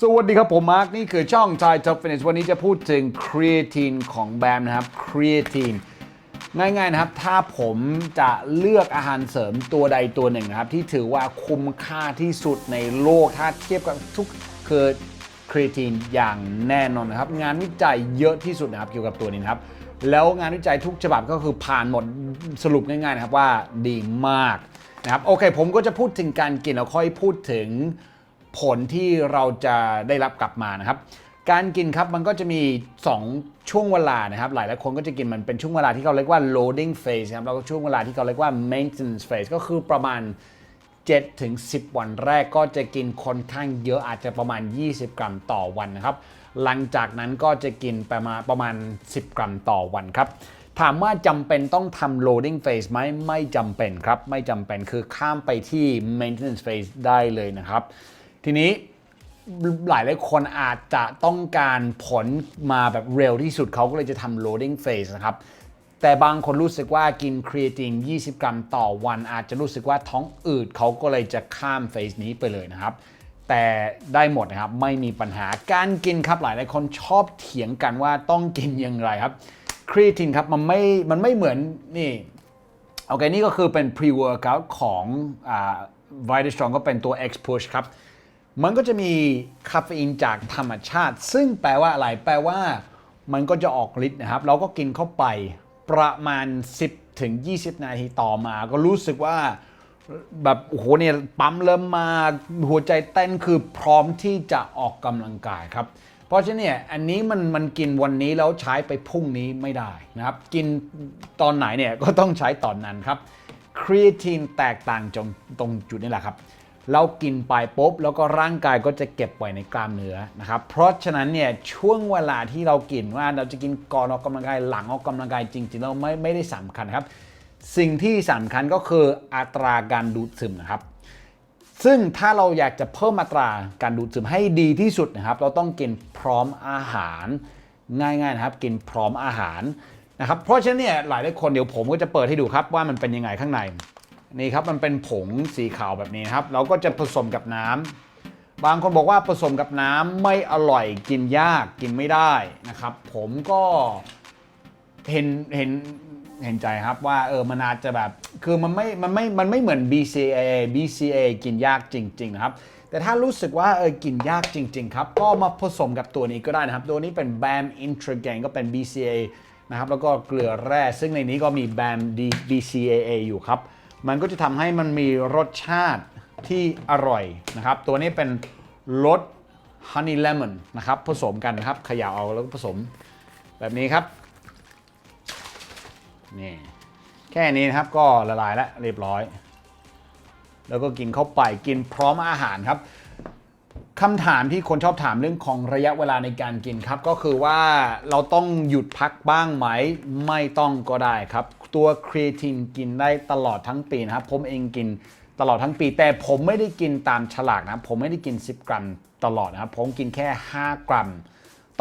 สวัสดีครับผมมาร์คนี่คือช่อง Thai Top Fitness วันนี้จะพูดถึงครี a ตินของแบรนด์นะครับครี a ตินง่ายๆนะครับ ถ้าผมจะเลือกอาหารเสริมตัวใดตัวหนึ่งนะครับ ที่ถือว่าคุ้มค่าที่สุดในโลก ถ้าเทียบกับทุกคือครี a ตินอย่างแน่นอนนะครับ งานวิจัยเยอะที่สุดนะครับเกี่ยวกับตัวนี้นะครับ แล้วงานวิจัยทุกฉบับก็คือผ่านหมดสรุปง่ายๆนะครับว่าดีมากนะครับโอเค ผมก็จะพูดถึงการกินแล้วค่อยพูดถึง ผลที่เราจะได้รับกลับมานะครับ การกินครับมันก็จะมี 2 ช่วงเวลานะครับ หลายหลายคนก็จะกินมันเป็นช่วงเวลาที่เขาเรียกว่า loading phase นะครับแล้วก็ช่วงเวลาที่เขาเรียกว่า maintenance phase ก็คือประมาณ7ถึง10 วันแรกก็จะกินค่อนข้างเยอะอาจจะประมาณ 20 กรัมต่อวันนะครับ หลังจากนั้นก็จะกินประมาณประมาณ 10 กรัมต่อวันครับ ถามว่าจำเป็นต้องทำ loading phase ไหมไม่จำเป็นครับ ไม่จำเป็นคือข้ามไปที่ maintenance phase ได้เลยนะครับ ทีนี้หลายหลายคนอาจจะต้องการผลมาแบบเร็วที่สุดเขาก็เลยจะทำ loading phase นะครับ แต่บางคนรู้สึกว่ากินครีเอติน20 กรัมต่อวัน อาจจะรู้สึกว่าท้องอืดเขาก็เลยจะข้ามเฟสนี้ไปเลยนะครับ แต่ได้หมดนะครับ ไม่มีปัญหาการกินครับหลายหลายคนชอบเถียงกันว่าต้องกินอย่างไรครับครีเอตินครับมันไม่มันไม่เหมือนนี่โอเคนี่ก็คือเป็น pre workout ของอ่า Vita Strong ก็เป็นตัว X Push ครับ มันก็จะมีคาเฟอีนจากธรรมชาติ ซึ่งแปลว่าอะไร แปลว่า มันก็จะออกฤทธิ์นะครับ เราก็กินเข้าไปประมาณ 10ถึง20 นาทีต่อมา ก็รู้สึกว่าแบบโอ้โหเนี่ยปั๊มเริ่มมาหัวใจเต้นคือพร้อมที่จะออกกำลังกายครับ เพราะฉะนั้นเนี่ยอันนี้มันมันกินวันนี้แล้วใช้ไปพรุ่งนี้ไม่ได้นะครับ กินตอนไหนเนี่ยก็ต้องใช้ตอนนั้นครับครีเอทีนแตกต่างจงตรงจุดนี้แหละครับ เรากินไปปุ๊บแล้วก็ร่างกายก็จะเก็บไว้ในกล้ามเนื้อนะครับเพราะฉะนั้นเนี่ยช่วงเวลาที่เรากินว่าเราจะกินก่อนออกกำลังกายหลังออกกำลังกายจริงๆเราไม่ไม่ได้สำคัญครับ สิ่งที่สำคัญก็คืออัตราการดูดซึมนะครับ ซึ่งถ้าเราอยากจะเพิ่มอัตราการดูดซึมให้ดีที่สุดนะครับ เราต้องกินพร้อมอาหารง่ายๆนะครับ กินพร้อมอาหารนะครับเพราะฉะนั้นเนี่ยหลายหลายคนเดี๋ยวผมก็จะเปิดให้ดูครับว่ามันเป็นยังไงข้างใน นี่ครับมันเป็นผงสีขาวแบบนี้นครับ เราก็จะผสมกับน้ำบางคนบอกว่าผสมกับน้ำไม่อร่อยกินยากกินไม่ได้นะครับ ผมก็เห็นเห็นเห็นใจครับว่าเออมันอาจจะแบบคือมันไม่มันไม่มันไม่เหมือน BCAA BCA กินยากจริง ๆ นะครับ แต่ถ้ารู้สึกว่าเออกินยากจริง ๆ ครับ ก็มาผสมกับตัวนี้ก็ได้นะครับ ตัวนี้เป็น BAM Intragan ก็เป็น BCA นะครับแล้วก็เกลือแร่ซึ่งในนี้ก็มี BAM BCAA อยู่ครับ มันก็จะทำให้มันมีรสชาติที่อร่อยนะครับ ตัวนี้เป็นรส Honey Lemon นะครับ ผสมกันนะครับเขย่าเอาแล้วก็ผสมแบบนี้ครับนี่แค่นี้นะครับก็ละลายแล้วเรียบร้อย แล้วก็กินเข้าไปกินพร้อมอาหารครับคำถามที่คนชอบถามเรื่องของระยะเวลาในการกินครับ ก็คือว่าเราต้องหยุดพักบ้างไหม ไม่ต้องก็ได้ครับ ตัวครีเอทินกินได้ตลอดทั้งปีนะครับ ผมเองกินตลอดทั้งปี แต่ผมไม่ได้กินตามฉลากนะผมไม่ได้กิน 10 กรัมตลอดนะครับ ผมกินแค่ 5 กรัม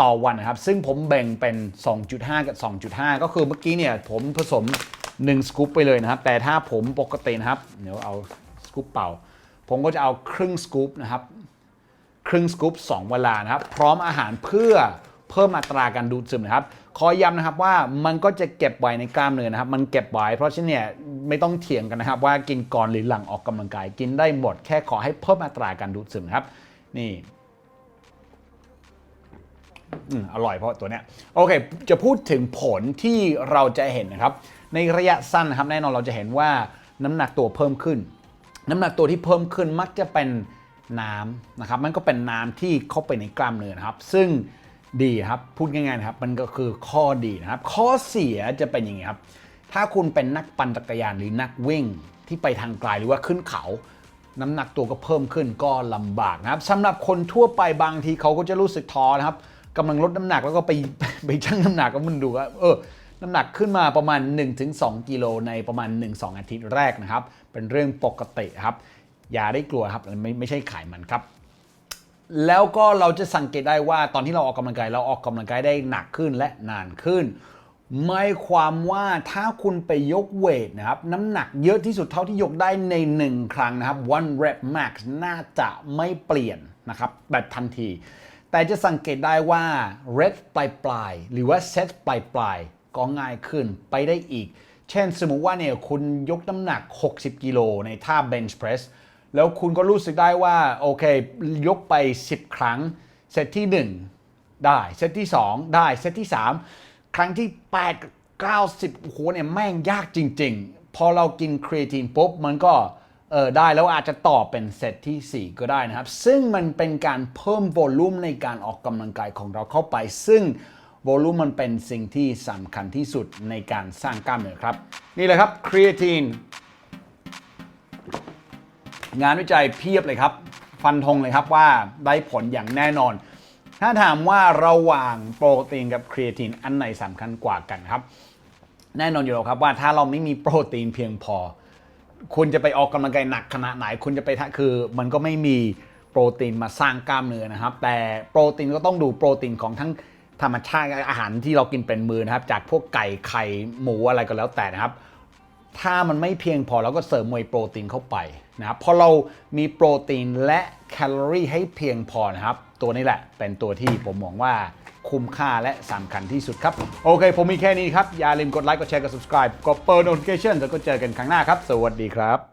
ต่อวันนะครับ ซึ่งผมแบ่งเป็น 2.5 กับ 2.5 ก็คือเมื่อกี้เนี่ยผมผสม 1 สกู๊ปไปเลยนะครับ แต่ถ้าผมปกตินะครับ เดี๋ยวเอาสกู๊ปเป่า ผมก็จะเอาครึ่งสกู๊ปนะครับ ครึ่งสกู๊ป2 เวลานะครับ พร้อมอาหารเพื่อ เพิ่มอัตราการดูดซึมนะครับขอย้ำนะครับว่ามันก็จะเก็บไว้ในกล้ามเนื้อนะครับ มันเก็บไว้เพราะฉะนั้นเนี่ยไม่ต้องเถียงกันนะครับ ว่ากินก่อนหรือหลังออกกำลังกาย กินได้หมดแค่ขอให้เพิ่มอัตราการดูดซึมนะครับ นี่อร่อยเพราะตัวเนี้ยโอเค จะพูดถึงผลที่เราจะเห็นนะครับ ในระยะสั้นนะครับแน่นอนเราจะเห็นว่าน้ำหนักตัวเพิ่มขึ้น น้ำหนักตัวที่เพิ่มขึ้นมักจะเป็นน้ำนะครับ มันก็เป็นน้ำที่เข้าไปในกล้ามเนื้อนะครับ ซึ่ง ดีครับ พูดง่ายๆนะครับ มันก็คือข้อดีนะครับ ข้อเสียจะเป็นอย่างนี้ครับ ถ้าคุณเป็นนักปั่นจักรยานหรือนักวิ่งที่ไปทางไกลหรือว่าขึ้นเขา น้ำหนักตัวก็เพิ่มขึ้นก็ลำบากนะครับสำหรับคนทั่วไปบางทีเขาก็จะรู้สึกท้อนะครับกำลังลดน้ำหนักแล้วก็ไปไปชั่งน้ำหนักก็มันดูว่าเออน้ำหนักขึ้นมาประมาณ 1-2 กิโลในประมาณ 1-2 อาทิตย์แรกนะครับ เป็นเรื่องปกติครับ อย่าได้กลัวครับไม่ไม่ใช่ไขมันครับ แล้วก็เราจะสังเกตได้ว่าตอนที่เราออกกำลังกายเราออกกำลังกายได้หนักขึ้นและนานขึ้นหมายความว่าถ้าคุณไปยกเวทนะครับ น้ำหนักเยอะที่สุดเท่าที่ยกได้ใน 1 ครั้งนะครับ one rep max น่าจะไม่เปลี่ยนนะครับ แบบทันที แต่จะสังเกตได้ว่า red ปลายปลายๆหรือว่า set ปลายปลายๆก็ง่ายขึ้นไปได้อีก เช่นสมมุติว่าเนี่ยคุณยกน้ำหนัก 60 กิโลในท่า bench press แล้วคุณก็รู้สึกได้ว่าโอเค ยกไป 10 ครั้ง เซตที่ 1 ได้ เซตที่ 2 ได้ เซตที่ 3 ครั้งที่ 8 90โอ้โหเนี่ยแม่งยากจริง ๆ พอเรากินครีเอทีนปุ๊บมันก็เออได้แล้วอาจจะต่อเป็นเซตที่ 4 ก็ได้นะครับ ซึ่งมันเป็นการเพิ่มโวลูมในการออกกำลังกายของเราเข้าไป ซึ่งโวลูมมันเป็นสิ่งที่สำคัญที่สุดในการสร้างกล้ามเนื้อครับ นี่แหละครับครีเอทีน งานวิจัยเพียบเลยครับ ฟันธงเลยครับว่าได้ผลอย่างแน่นอน ถ้าถามว่าระหว่างโปรตีนกับครีเอทีนอันไหนสำคัญกว่ากันครับ แน่นอนอยู่แล้วครับว่าถ้าเราไม่มีโปรตีนเพียงพอ คุณจะไปออกกำลังกายหนักขนาดไหน คุณจะไปทะคือมันก็ไม่มีโปรตีนมาสร้างกล้ามเนื้อนะครับ แต่โปรตีนก็ต้องดูโปรตีนของทั้งธรรมชาติอาหารที่เรากินเป็นมือนะครับ จากพวกไก่ไข่หมูอะไรก็แล้วแต่นะครับ ถ้ามันไม่เพียงพอเราก็เสริมมวยโปรตีนเข้าไป นะครับพอเรามีโปรตีนและแคลอรี่ให้เพียงพอนะครับ ตัวนี้แหละเป็นตัวที่ผมมองว่าคุ้มค่าและสำคัญที่สุดครับ โอเค ผมมีแค่นี้ครับ อย่าลืมกดไลค์กดแชร์กด subscribe กดเปิด notification แล้วก็เจอกันครั้งหน้าครับ สวัสดีครับ